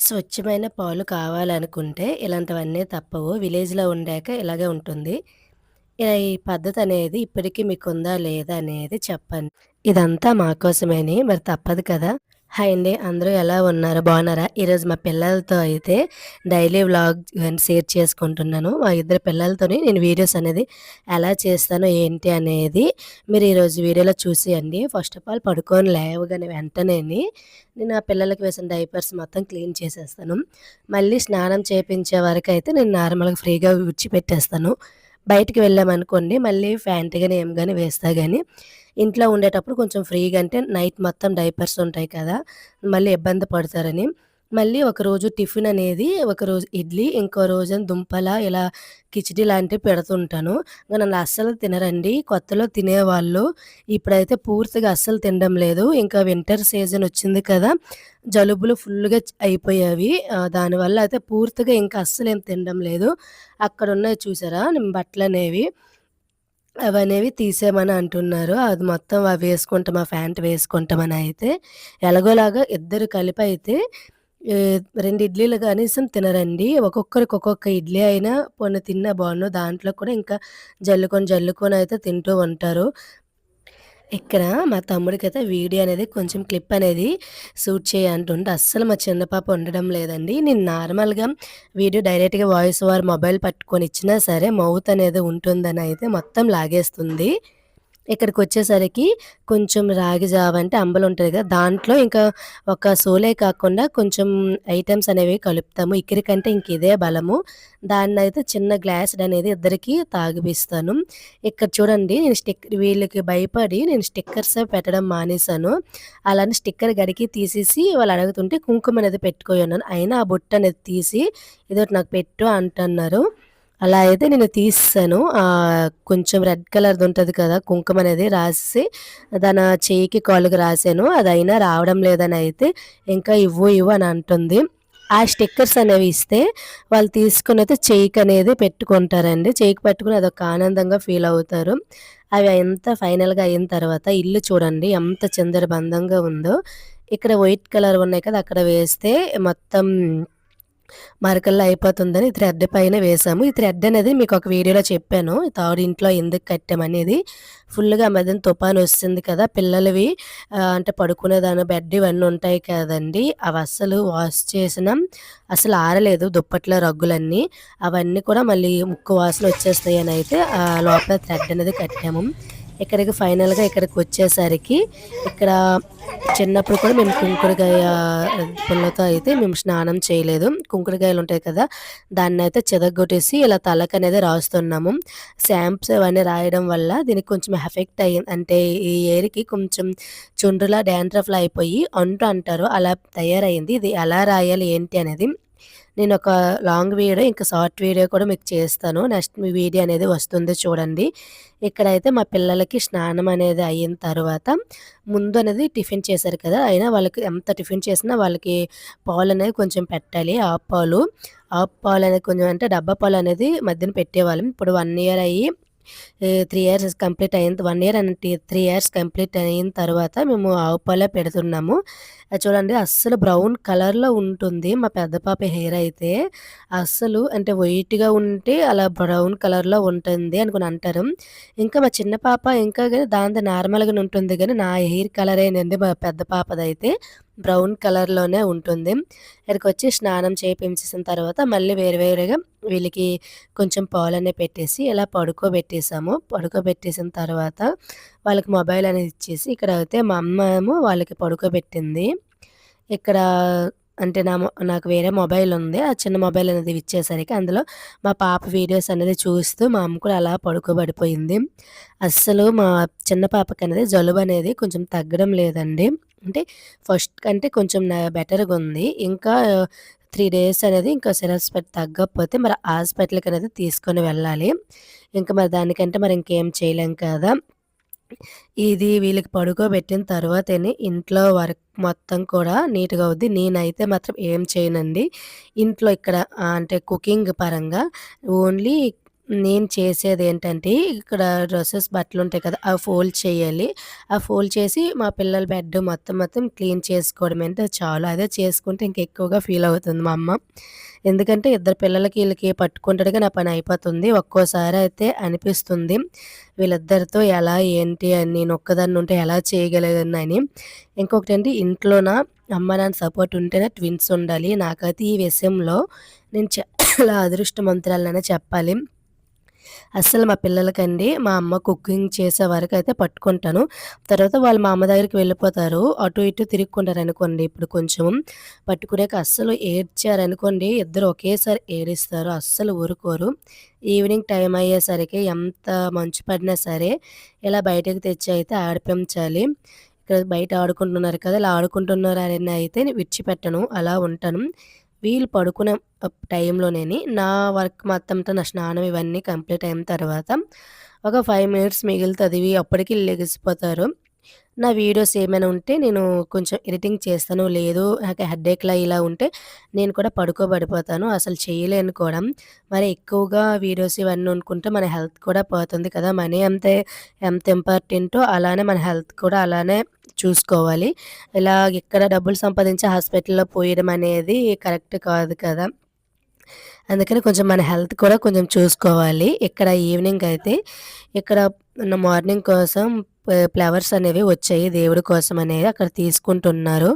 స్వచ్ఛమైన పాలు కావాలనుకుంటే ఇలాంటివన్నీ తప్పవు. విలేజ్‌లో ఉండాక ఇలాగే ఉంటుంది. ఇలా ఈ పద్ధతి అనేది ఇప్పటికీ మీకుందా లేదా అనేది చెప్పండి. ఇదంతా మా కోసమేని మరి తప్పదు కదా! హాయ్ అండి. అందరూ ఎలా ఉన్నారు? బాగున్నారా? ఈరోజు మా పిల్లలతో అయితే డైలీ వ్లాగ్ షేర్ చేసుకుంటున్నాను. మా ఇద్దరు పిల్లలతోని నేను వీడియోస్ అనేది ఎలా చేస్తాను, ఏంటి అనేది మీరు ఈరోజు వీడియోలో చూసేయండి. ఫస్ట్ ఆఫ్ ఆల్ పడుకొని లేవగానే వెంటనే నేను ఆ పిల్లలకి వేసిన డైపర్స్ మొత్తం క్లీన్ చేసేస్తాను. మళ్ళీ స్నానం చేపించే వరకైతే నేను నార్మల్‌గా ఫ్రీగా విడిచిపెట్టేస్తాను. బయటికి వెళ్ళామనుకోండి మళ్ళీ ఫ్యాంట్ కానీ ఏం కానీ వేస్తా కానీ ఇంట్లో ఉండేటప్పుడు కొంచెం ఫ్రీగా అంటే నైట్ మొత్తం డైపర్స్ ఉంటాయి కదా! మళ్ళీ ఇబ్బంది పడతారని. మళ్ళీ ఒకరోజు టిఫిన్ అనేది ఒకరోజు ఇడ్లీ, ఇంకో రోజు దుంపల ఇలా కిచడీ లాంటివి పెడుతుంటాను. నన్ను అస్సలు తినరండి. కొత్తలో తినేవాళ్ళు. ఇప్పుడైతే పూర్తిగా అస్సలు తినడం లేదు. ఇంకా వింటర్ సీజన్ వచ్చింది కదా! జలుబులు ఫుల్‌గా అయిపోయేవి. దానివల్ల అయితే పూర్తిగా ఇంకా అస్సలు ఏం తినడం లేదు. అక్కడ ఉన్నాయి చూసారా బట్టలనేవి అవనేవి తీసేయమని అంటున్నారు. అది మొత్తం అవి వేసుకుంటాం, ఆ ప్యాంట్ వేసుకుంటామని అయితే ఎలాగోలాగా ఇద్దరు కలిపి అయితే రెండు ఇడ్లీలు కనీసం తినరండి. ఒక్కొక్కరికి ఒక్కొక్క ఇడ్లీ అయినా పోనీ తిన్నా బాగున్నా దాంట్లో కూడా ఇంకా జల్లుకొని, జల్లుకొని అయితే తింటూ ఉంటారు. ఇక్కడ మా తమ్ముడికి అయితే వీడియో అనేది కొంచెం క్లిప్ అనేది షూట్ చేయంటుంటే అస్సలు మా చిన్న పాప ఉండడం లేదండి. నేను నార్మల్‌గా వీడియో డైరెక్ట్‌గా వాయిస్ ఓవర్ మొబైల్ పట్టుకొని ఇచ్చినా సరే మౌత్ అనేది ఉంటుందని అయితే మొత్తం లాగేస్తుంది. ఇక్కడికి వచ్చేసరికి కొంచెం రాగి జావ అంటే అంబలు ఉంటుంది కదా! దాంట్లో ఇంకా ఒక సోలే కాకుండా కొంచెం ఐటమ్స్ అనేవి కలుపుతాము. ఇక్కడికంటే ఇంక ఇదే బలము. దాన్నయితే చిన్న గ్లాసుడనేది ఇద్దరికి తాగిపిస్తాను. ఇక్కడ చూడండి నేను స్టిక్ వీళ్ళకి భయపడి నేను స్టిక్కర్స్ పెట్టడం మానేశాను. అలానే స్టిక్కర్ గడికి తీసేసి వాళ్ళు అడుగుతుంటే కుంకుమ అనేది పెట్టుకోయన్నాను. అయినా ఆ బొట్టనేది తీసి ఇదొకటి నాకు పెట్టు అంటున్నారు అలా అయితే నేను తీస్తాను కొంచెం రెడ్ కలర్‌ది ఉంటుంది కదా! కుంకుమ అనేది రాసి తన చెయ్యికి, కాలుకి రాసాను. అదైనా రావడం లేదని అయితే ఇంకా ఇవ్వు, ఇవ్వు అని అంటుంది. ఆ స్టిక్కర్స్ అనేవి ఇస్తే వాళ్ళు తీసుకుని అయితే చేయికి చెయ్యికనేది పెట్టుకుంటారండి. చెయ్యికి పెట్టుకుని అదొక ఆనందంగా ఫీల్ అవుతారు. అవి ఎంత ఫైనల్‌గా అయిన తర్వాత ఇల్లు చూడండి ఎంత చందరబంధంగా ఉందో. ఇక్కడ వైట్ కలర్ ఉన్నాయి కదా! అక్కడ వేస్తే మొత్తం మరకల్లో అయిపోతుందని థ్రెడ్ పైన వేసాము. ఈ థ్రెడ్ అనేది మీకు ఒక వీడియోలో చెప్పాను. తాడు ఇంట్లో ఎందుకు కట్టామనేది. ఫుల్‌గా మధ్యన మధ్యన తుఫానొస్తుంది కదా! పిల్లలవి అంటే పడుకునేదాని బెడ్ ఇవన్నీ ఉంటాయి కదండీ! అవి అస్సలు వాష్ చేసినా అసలు ఆరలేదు దుప్పట్లో రగ్గులన్నీ. అవన్నీ కూడా మళ్ళీ ముక్కు వాసన వచ్చేస్తాయని అయితే లోపల థ్రెడ్ అనేది కట్టాము. ఇక్కడికి ఫైనల్‌గా ఇక్కడికి వచ్చేసరికి ఇక్కడ చిన్నప్పుడు కూడా మేము కుంకుడుకాయ పుల్లతో అయితే మేము స్నానం చేయలేదు. కుంకుడుకాయలు ఉంటాయి కదా! దాన్నయితే చెదగొట్టేసి ఇలా తలకు అనేది రాస్తున్నాము. శాంప్స్ అవన్నీ రాయడం వల్ల దీనికి కొంచెం ఎఫెక్ట్ అయ్యింది. అంటే ఈ ఏరికి కొంచెం చుండ్రులా డాండ్రఫ్‌లా అయిపోయి అంటు అంటారు. అలా తయారైంది ఇది ఎలా రాయాలి ఏంటి అనేది నేను ఒక లాంగ్ వీడియో ఇంకా షార్ట్ వీడియో కూడా మీకు చేస్తాను. నెక్స్ట్ మీ వీడియో అనేది వస్తుంది చూడండి. ఇక్కడైతే మా పిల్లలకి స్నానం అనేది అయిన తర్వాత ముందు అనేది టిఫిన్ చేశారు కదా! అయినా వాళ్ళకి ఎంత టిఫిన్ చేసినా వాళ్ళకి పాలు అనేది కొంచెం పెట్టాలి. ఆ పాలు. ఆ పాలు అనేది కొంచెం అంటే డబ్బా పాలు అనేది మధ్యన పెట్టేవాళ్ళం. ఇప్పుడు వన్ ఇయర్ అయ్యి త్రీ ఇయర్స్ కంప్లీట్ అయిన one year and three years complete అయిన తర్వాత మేము ఆవు పాలే పెడుతున్నాము. చూడండి అస్సలు బ్రౌన్ కలర్‌లో ఉంటుంది. మా పెద్ద పాప హెయిర్ అయితే అస్సలు అంటే వైట్‌గా ఉంటే అలా బ్రౌన్ కలర్‌లో ఉంటుంది అనుకుని అంటారు. ఇంకా మా చిన్న పాప ఇంకా కానీ దాంతో నార్మల్‌గానే ఉంటుంది కానీ నా హెయిర్ కలరేనండి మా పెద్ద పాపదైతే బ్రౌన్ కలర్‌లోనే ఉంటుంది. ఇక్కడికి వచ్చి స్నానం చేయించేసిన తర్వాత మళ్ళీ వేరు వేరుగా వీళ్ళకి కొంచెం పాలనే పెట్టేసి ఇలా పడుకోబెట్టేసాము. పడుకోబెట్టేసిన తర్వాత వాళ్ళకి మొబైల్ అనేది ఇచ్చేసి ఇక్కడ అయితే మా అమ్మ వాళ్ళకి పడుకోబెట్టింది. ఇక్కడ అంటే నా నాకు వేరే మొబైల్ ఉంది. ఆ చిన్న మొబైల్ అనేది ఇచ్చేసరికి అందులో మా పాప వీడియోస్ అనేది చూస్తూ మా అమ్మ కూడా అలా పడుకోబడిపోయింది. అస్సలు మా చిన్న పాపక అనేది జలుబు అనేది కొంచెం తగ్గడం లేదండి. అంటే ఫస్ట్ కంటే కొంచెం బెటర్గా ఉంది ఇంకా త్రీ డేస్ అనేది ఇంకా సిరప్స్ పెట్టి తగ్గకపోతే మరి హాస్పిటల్కి అనేది తీసుకొని వెళ్ళాలి. ఇంకా మరి దానికంటే మరి ఇంకేం చేయలేం కదా! ఇది వీళ్ళకి పడుకోబెట్టిన తర్వాతనే ఇంట్లో వర్క్ మొత్తం కూడా నీట్‌గా అవుద్ది. నేనైతే మాత్రం ఏం చేయనండి. ఇంట్లో ఇక్కడ అంటే కుకింగ్ పరంగా ఓన్లీ నేను చేసేది ఏంటంటే ఇక్కడ డ్రెస్సెస్ బట్టలు ఉంటాయి కదా! అవి ఫోల్డ్ చేయాలి. ఆ ఫోల్డ్ చేసి మా పిల్లల బెడ్ మొత్తం మొత్తం క్లీన్ చేసుకోవడమంటే చాలు. అదే చేసుకుంటే ఇంకెక్కువగా ఫీలవుతుంది మా అమ్మ. ఎందుకంటే ఇద్దరు పిల్లలకి వీళ్ళకి పట్టుకుంటాడుగా నా పని అయిపోతుంది. ఒక్కోసారి అయితే అనిపిస్తుంది వీళ్ళిద్దరితో ఎలా ఏంటి అని నేనొక్కదాన్ని ఉంటే ఎలా చేయగలిగానని. ఇంకొకటండి ఇంట్లోన అమ్మ, నాన్న సపోర్ట్ ఉంటేనే ట్విన్స్ ఉండాలి. నాకైతే ఈ విషయంలో నేను చాలా అదృష్టవంతురాలననే చెప్పాలి. అస్సలు మా పిల్లలకండి మా అమ్మ కుకింగ్ చేసే వరకు అయితే పట్టుకుంటాను. తర్వాత వాళ్ళు మా అమ్మ దగ్గరికి వెళ్ళిపోతారు. అటు ఇటు తిరుక్కుంటారనుకోండి ఇప్పుడు కొంచెం. పట్టుకునేక అస్సలు ఏడ్చారనుకోండి ఇద్దరు ఒకేసారి ఏడిస్తారు అస్సలు ఊరుకోరు. ఈవినింగ్ టైం అయ్యేసరికి ఎంత మంచు పడినా సరే ఇలా బయటకు తెచ్చి అయితే ఆడిపించాలి. ఇక్కడ బయట ఆడుకుంటున్నారు కదా! ఇలా అని అయితే విడిచిపెట్టను. అలా ఉంటాను. వీళ్ళు పడుకునే టైంలోనే నా వర్క్ మొత్తంతో నా స్నానం ఇవన్నీ కంప్లీట్ అయిన తర్వాత ఒక ఫైవ్ మినిట్స్ మిగులుతుంది అప్పటికి లెగిసిపోతారు. నా వీడియోస్ ఏమైనా ఉంటే నేను కొంచెం ఎడిటింగ్ చేస్తాను. లేదు నాకు హెడ్‌ఏక్‌లా ఇలా ఉంటే నేను కూడా పడుకోబడిపోతాను. అసలు చేయలేను కూడా. మరి ఎక్కువగా వీడియోస్ ఇవన్నీ వండుకుంటే మన హెల్త్ కూడా పోతుంది కదా! మనీ అంతే ఎంత ఇంపార్టెంటో అలానే మన హెల్త్ కూడా అలానే చూసుకోవాలి. ఇలా ఇక్కడ డబ్బులు సంపాదించి హాస్పిటల్‌లో పోయడం అనేది కరెక్ట్ కాదు కదా! అందుకని కొంచెం మన హెల్త్ కూడా కొంచెం చూసుకోవాలి. ఇక్కడ ఈవినింగ్ అయితే ఇక్కడ మార్నింగ్ కోసం ఫ్లవర్స్ అనేవి వచ్చాయి. దేవుడి కోసం అనేది అక్కడ తీసుకుంటున్నారు.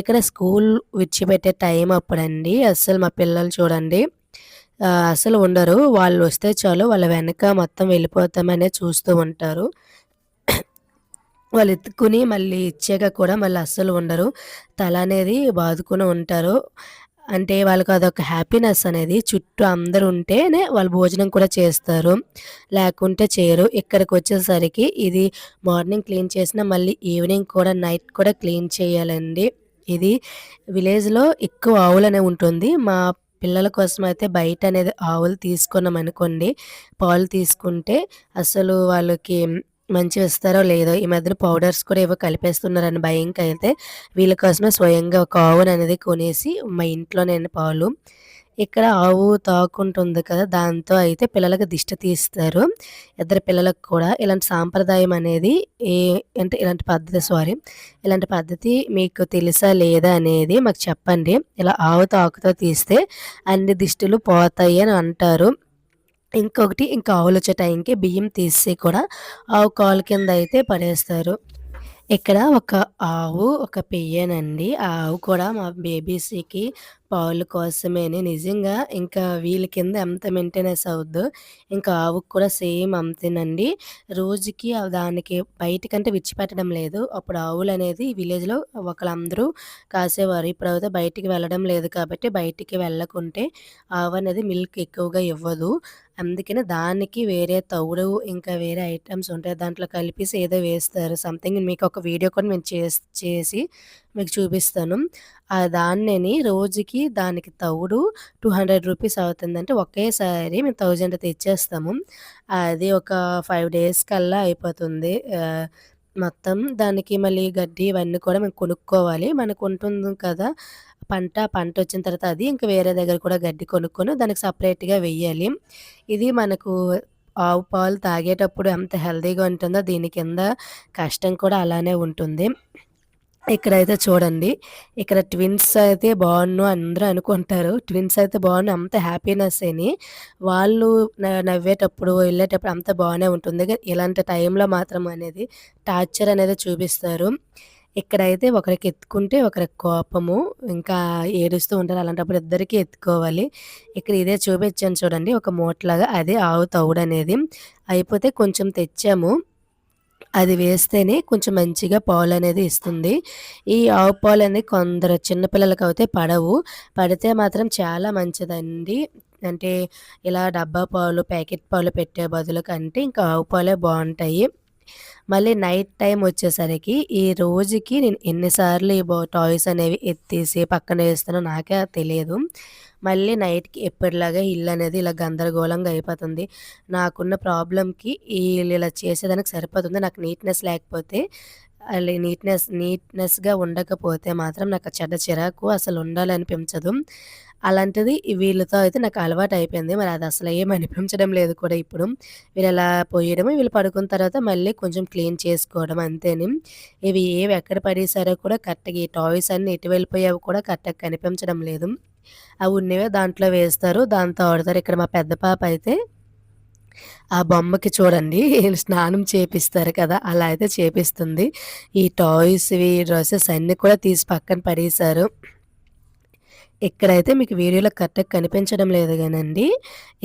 ఇక్కడ స్కూల్ విడిచిపెట్టే టైం అప్పుడండి అస్సలు మా పిల్లలు చూడండి అసలు ఉండరు. వాళ్ళు వస్తే చాలు వాళ్ళ వెనక మొత్తం వెళ్ళిపోతామనే చూస్తూ ఉంటారు. వాళ్ళు ఎత్తుకుని మళ్ళీ ఇచ్చాక కూడా మళ్ళీ అస్సలు ఉండరు. తల అనేది బాదుకొని ఉంటారు. అంటే వాళ్ళకి అదొక హ్యాపీనెస్ అనేది చుట్టూ అందరూ ఉంటేనే వాళ్ళు భోజనం కూడా చేస్తారు. లేకుంటే చేయరు. ఇక్కడికి వచ్చేసరికి ఇది మార్నింగ్ క్లీన్ చేసినా మళ్ళీ ఈవినింగ్ కూడా నైట్ కూడా క్లీన్ చేయాలండి. ఇది విలేజ్‌లో ఎక్కువ ఆవులనే ఉంటుంది. మా పిల్లల కోసం అయితే బయట అనేది ఆవులు తీసుకున్నాం అనుకోండి పాలు తీసుకుంటే అసలు వాళ్ళకి మంచిగా ఇస్తారో లేదో ఈ మధ్యన పౌడర్స్ కూడా ఏవో కలిపేస్తున్నారని భయంకైతే వీళ్ళ కోసమే స్వయంగా ఒక ఆవును అనేది కొనేసి మా ఇంట్లో నేను పాలు. ఇక్కడ ఆవు తాకుంటుంది కదా! దాంతో అయితే పిల్లలకు దిష్టి తీస్తారు. ఇద్దరు పిల్లలకు కూడా ఇలాంటి సాంప్రదాయం అనేది ఏ అంటే ఇలాంటి పద్ధతి సారీ ఇలాంటి పద్ధతి మీకు తెలుసా లేదా అనేది మాకు చెప్పండి. ఇలా ఆవు తాకుతో తీస్తే అన్ని దిష్టులు పోతాయి అని అంటారు. ఇంకొకటి ఇంకా ఆవులొచ్చే టైంకి బియ్యం తీసి కూడా ఆవు కాలు కింద అయితే పడేస్తారు. ఇక్కడ ఒక ఆవు, ఒక పెయ్యనండి. ఆ ఆవు కూడా మా బేబీసీకి పాలు కోసమని నిజంగా ఇంకా వీళ్ళ కింద ఎంత మెయింటెనెన్స్ అవుద్దో, ఇంకా ఆవుకు కూడా సేమ్ అంతేనండి. రోజుకి దానికి బయటికంటే విడిచిపెట్టడం లేదు. అప్పుడు ఆవులనేది విలేజ్‌లో ఒకళ్ళందరూ కాసేవారు. ఇప్పుడు అయితే బయటికి వెళ్ళడం లేదు కాబట్టి బయటికి వెళ్ళకుంటే ఆవు అనేది మిల్క్ ఎక్కువగా ఇవ్వదు. అందుకని దానికి వేరే తవుడు ఇంకా వేరే ఐటమ్స్ ఉంటాయి. దాంట్లో కలిపేసి ఏదో వేస్తారు. సంథింగ్ మీకు ఒక వీడియో కూడా మేము చేసి మీకు చూపిస్తాను. ఆ దాన్నని రోజుకి దానికి తవుడు రూ. 200 అవుతుందంటే ఒకేసారి మేము 1000 తెచ్చేస్తాము. అది ఒక ఫైవ్ డేస్ కల్లా అయిపోతుంది. మొత్తం దానికి మళ్ళీ గడ్డి ఇవన్నీ కూడా మేము కొనుక్కోవాలి. మనకు ఉంటుంది కదా! పంట, పంట వచ్చిన తర్వాత అది ఇంకా వేరే దగ్గర కూడా గడ్డి కొనుక్కొని దానికి సపరేట్గా వెయ్యాలి. ఇది మనకు ఆవు పాలు తాగేటప్పుడు ఎంత హెల్తీగా ఉంటుందో దీని కింద కష్టం కూడా అలానే ఉంటుంది. ఇక్కడైతే చూడండి. ఇక్కడ ట్విన్స్ అయితే బాగున్ను అందరూ అనుకుంటారు. ట్విన్స్ అయితే బాగున్ను అంత హ్యాపీనెస్ అని వాళ్ళు నవ్వేటప్పుడు, వెళ్ళేటప్పుడు అంత బాగానే ఉంటుంది. ఇలాంటి టైంలో మాత్రం అనేది టార్చర్ అనేది చూపిస్తారు. ఇక్కడైతే ఒకరికి ఎత్తుకుంటే ఒకరికి కోపము. ఇంకా ఏడుస్తూ ఉంటారు. అలాంటప్పుడు ఇద్దరికీ ఎత్తుకోవాలి. ఇక్కడ ఇదే చూపించాను చూడండి ఒక మూటలాగా అదే ఆవు తవుడనేది. అయిపోతే కొంచెం తెచ్చాము. అది వేస్తేనే కొంచెం మంచిగా పాలు అనేది ఇస్తుంది. ఈ ఆవు పాలు అనేది కొందరు చిన్నపిల్లలకి అయితే పడవు. పడితే మాత్రం చాలా మంచిదండి. అంటే ఇలా డబ్బా పాలు, ప్యాకెట్ పాలు పెట్టే బదులు కంటే ఇంకా ఆవు పాలే బాగుంటాయి మళ్ళీ నైట్ టైం వచ్చేసరికి ఈ రోజుకి నేను ఎన్నిసార్లు ఈ బో టాయ్స్ అనేవి ఎత్తేసి పక్కన వేస్తానో నాకే తెలియదు. మళ్ళీ నైట్‌కి ఎప్పటిలాగా ఇల్లు అనేది ఇలా గందరగోళంగా అయిపోతుంది. నాకున్న ప్రాబ్లంకి ఈళ్ళు ఇలా చేసేదానికి సరిపోతుంది. నాకు నీట్‌నెస్ లేకపోతే అలా నీట్‌నెస్ నీట్‌నెస్‌గా ఉండకపోతే మాత్రం నాకు చెడ్డ చిరాకు అసలు ఉండాలనిపించదు. అలాంటిది వీళ్ళతో అయితే నాకు అలవాటు అయిపోయింది మరి అది అసలు ఏం అనిపించడం లేదు కూడా ఇప్పుడు వీళ్ళు అలా పోయడం వీళ్ళు పడుకున్న తర్వాత మళ్ళీ కొంచెం క్లీన్ చేసుకోవడం అంతేని ఇవి ఏవి ఎక్కడ పడేసారో కూడా కరెక్ట్గా ఈ టాయ్స్ అన్నీ ఎటు వెళ్ళిపోయావు కూడా కరెక్ట్గా కనిపించడం లేదు ఆ ఉన్నవే దాంట్లో వేస్తారు దాంతో ఆడతారు. ఇక్కడ మా పెద్ద పాప అయితే ఆ బొమ్మకి చూడండి స్నానం చేపిస్తారు కదా అలా అయితే చేపిస్తుంది. ఈ టాయ్స్వి డ్రెస్సెస్ అన్నీ కూడా తీసి పక్కన పడేశారు. ఇక్కడైతే మీకు వీడియోలో కరెక్ట్గా కనిపించడం లేదు కానండి.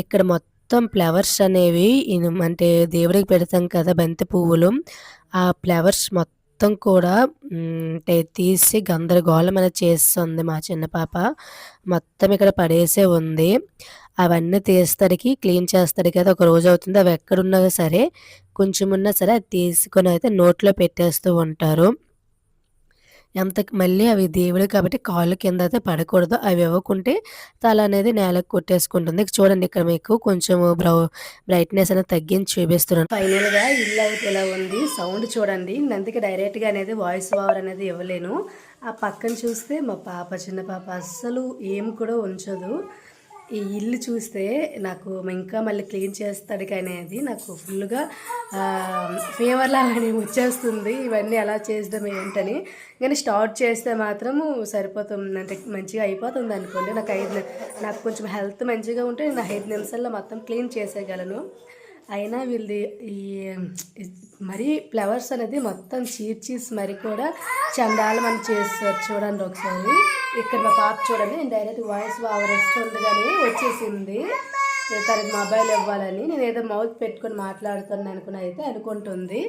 ఇక్కడ మొత్తం ఫ్లవర్స్ అనేవి అంటే దేవుడికి పెడతాం కదా బంతి పువ్వులు. ఆ ఫ్లవర్స్ మొత్తం మొత్తం కూడా అంటే తీసి గందరగోళం అనేది చేస్తుంది మా చిన్న పాప. మొత్తం ఇక్కడ పడేసే ఉంది. అవన్నీ తీస్తాడికి క్లీన్ చేస్తాడు కదా ఒక రోజు అవుతుంది. అవి ఎక్కడున్నా సరే కొంచెం ఉన్నా సరే అది తీసుకొని అయితే నోట్లో పెట్టేస్తూ ఉంటారు. ఎంత మళ్ళీ అవి దేవుడు కాబట్టి కాళ్ళు కింద అయితే పడకూడదు. అవి ఇవ్వకుంటే తల అనేది నేలకు కొట్టేసుకుంటుంది. చూడండి ఇక్కడ మీకు కొంచెం బ్రౌ బ్రైట్నెస్ అనేది తగ్గించి చూపిస్తున్నాను. ఫైనల్గా ఇల్లు అయితే ఇలా ఉంది? సౌండ్ చూడండి. అందుకే డైరెక్ట్గా అనేది వాయిస్ ఓవర్ అనేది ఇవ్వలేను. ఆ పక్కన చూస్తే మా పాప చిన్న పాప అస్సలు ఏం కూడా ఉంచదు. ఈ ఇల్లు చూస్తే నాకు ఇంకా మళ్ళీ క్లీన్ చేస్తాడు కానీ అది నాకు ఫుల్గా ఫీవర్లా వచ్చేస్తుంది. ఇవన్నీ ఎలా చేద్దాం ఏంటని. కానీ స్టార్ట్ చేస్తే మాత్రము సరిపోతుంది. అంటే మంచిగా అయిపోతుంది అనుకోండి. నాకు ఐదు నాకు కొంచెం హెల్త్ మంచిగా ఉంటే నేను ఐదు నిమిషాల్లో మొత్తం క్లీన్ చేసేయగలను. అయినా వీళ్ళది ఈ మరి ఫ్లవర్స్ అనేది మొత్తం చీర్చీస్ మరి కూడా చందాలు మనం చేస్తారు చూడండి ఒకసారి. ఇక్కడ మా పాప చూడండి నేను డైరెక్ట్ వాయిస్ ఆవరిస్తుంది కానీ వచ్చేసింది. తనకి మొబైల్ ఇవ్వాలని. నేను ఏదో మౌత్ పెట్టుకొని మాట్లాడుతున్నాను అనుకుని అయితే అనుకుంటుంది.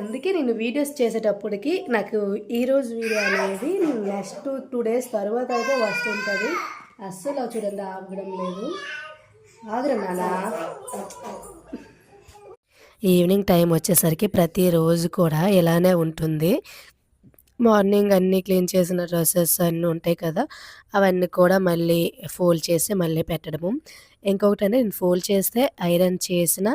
అందుకే నేను వీడియోస్ చేసేటప్పటికి నాకు ఈరోజు వీడియో అనేది నెక్స్ట్ టూ డేస్ తర్వాత అయితే వస్తుంటుంది. అస్సలు చూడండి ఆగడం లేదు. ఆగరం నానా? ఈవినింగ్ టైం వచ్చేసరికి ప్రతిరోజు కూడా ఇలానే ఉంటుంది. మార్నింగ్ అన్నీ క్లీన్ చేసిన డ్రెస్సెస్ అన్నీ ఉంటాయి కదా అవన్నీ కూడా మళ్ళీ ఫోల్డ్ చేసి మళ్ళీ పెట్టడము. ఇంకొకటి అంటే నేను ఫోల్డ్ చేస్తే ఐరన్ చేసిన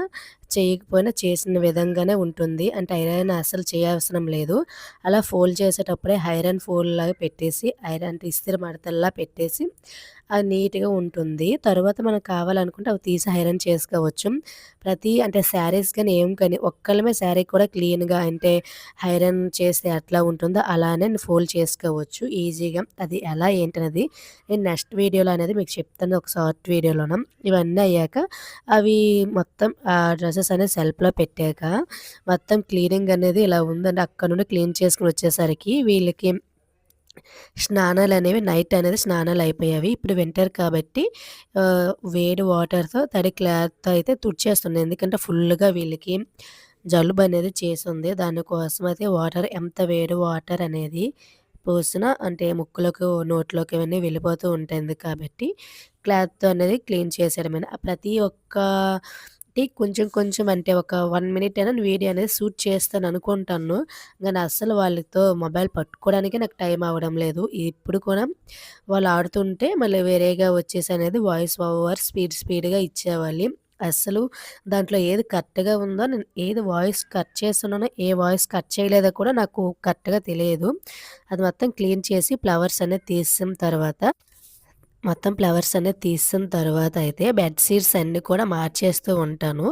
చేయకపోయినా చేసిన విధంగానే ఉంటుంది. అంటే ఐరన్ అసలు చేయవసరం లేదు. అలా ఫోల్డ్ చేసేటప్పుడే ఐరన్ ఫోల్డ్ లాగా పెట్టేసి ఐరన్ ఇస్త్రీ మడతల్లా పెట్టేసి అది నీట్గా ఉంటుంది. తర్వాత మనకు కావాలనుకుంటే అవి తీసి ఐరన్ చేసుకోవచ్చు. ప్రతి అంటే శారీస్ కానీ ఏం కానీ ఒక్కళ్ళమే శారీ కూడా క్లీన్గా అంటే ఐరన్ చేస్తే ఎట్లా ఉంటుందో అలానే ఫోల్డ్ చేసుకోవచ్చు. ఈజీగా. అది ఎలా ఏంటనేది నేను నెక్స్ట్ వీడియోలో అనేది మీకు చెప్తాను. ఒక షార్ట్ వీడియోలోన? ఇవన్నీ అయ్యాక అవి మొత్తం ఆ డ్రెస్సెస్ అనేది సెల్ఫ్లో పెట్టాక మొత్తం క్లీనింగ్ అనేది ఇలా ఉందండి. అక్కడ నుండి క్లీన్ చేసుకుని వచ్చేసరికి వీళ్ళకి స్నానాలు అనేవి నైట్ అనేది స్నానాలు అయిపోయావి. ఇప్పుడు వింటర్ కాబట్టి వేడి వాటర్తో తడి క్లాత్తో అయితే తుడిచేస్తుంది ఎందుకంటే ఫుల్గా వీళ్ళకి జలుబు అనేది చేస్తుంది. దానికోసం అయితే వాటర్ ఎంత వేడి వాటర్ అనేది పోసిన అంటే ముక్కులకు నోట్లోకి ఇవన్నీ వెళ్ళిపోతూ ఉంటుంది కాబట్టి క్లాత్తో అనేది క్లీన్ చేసేయడమే. ప్రతి ఒక్క కొంచెం కొంచెం అంటే ఒక వన్ మినిట్ అయినా వీడియో అనేది షూట్ చేస్తాను అనుకుంటాను. కానీ అస్సలు వాళ్ళతో మొబైల్ పట్టుకోవడానికి నాకు టైం అవ్వడం లేదు. ఇప్పుడు కూడా వాళ్ళు ఆడుతుంటే మళ్ళీ వేరేగా వచ్చేసి అనేది వాయిస్ ఓవర్ స్పీడ్ స్పీడ్గా ఇచ్చేవాళ్ళు. అస్సలు దాంట్లో ఏది కరెక్ట్గా ఉందో నేను ఏది వాయిస్ కట్ చేస్తున్నానో ఏ వాయిస్ కట్ చేయలేదో కూడా నాకు కరెక్ట్గా తెలియదు. అది మొత్తం క్లీన్ చేసి ఫ్లవర్స్ అనేది తీసిన తర్వాత మొత్తం ఫ్లవర్స్ అనేది తీసిన తర్వాత అయితే బెడ్ షీట్స్ అన్నీ కూడా మార్చేస్తూ ఉంటాను.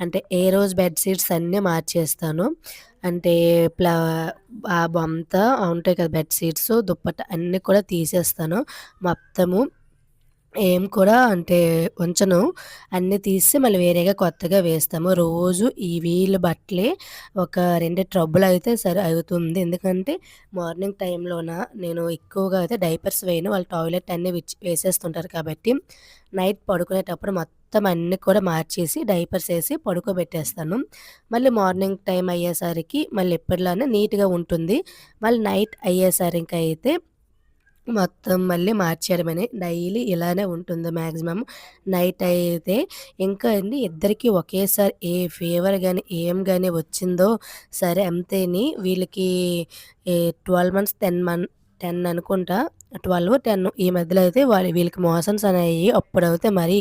అంటే ఏ రోజు బెడ్ షీట్స్ అన్నీ మార్చేస్తాను. అంటే ప్లా ఆ బొంత ఉంటాయి కదా బెడ్ షీట్స్ దుప్పట అన్నీ కూడా తీసేస్తాను. మొత్తము ఏం కూడా అంటే ఉంచను. అన్నీ తీసి మళ్ళీ వేరేగా కొత్తగా వేస్తాము. రోజు ఈ వీళ్ళు బట్టలే ఒక రెండు ట్రబ్బులు అయితే సరే అవుతుంది. ఎందుకంటే మార్నింగ్ టైంలోన నేను ఎక్కువగా అయితే డైపర్స్ వేయను. వాళ్ళు టాయిలెట్ అన్నీ వేసేస్తుంటారు కాబట్టి నైట్ పడుకునేటప్పుడు మొత్తం అన్నీ కూడా మార్చేసి డైపర్స్ వేసి పడుకోబెట్టేస్తాను. మళ్ళీ మార్నింగ్ టైం అయ్యేసరికి మళ్ళీ ఎప్పటిలానే నీట్గా ఉంటుంది. మళ్ళీ నైట్ అయ్యేసరికి అయితే మొత్తం మళ్ళీ మార్చేయడమని డైలీ ఇలానే ఉంటుంది మ్యాక్సిమం నైట్ అయితే ఇంకా అండి ఇద్దరికి ఒకేసారి ఏ ఫీవర్ కానీ ఏం కానీ వచ్చిందో సరే అంతేని వీళ్ళకి twelve months ten month ten అనుకుంటా ట్వెల్వ్ టెన్ ఈ మధ్యలో అయితే వాళ్ళు వీళ్ళకి మోషన్స్ అనేవి అప్పుడైతే మరి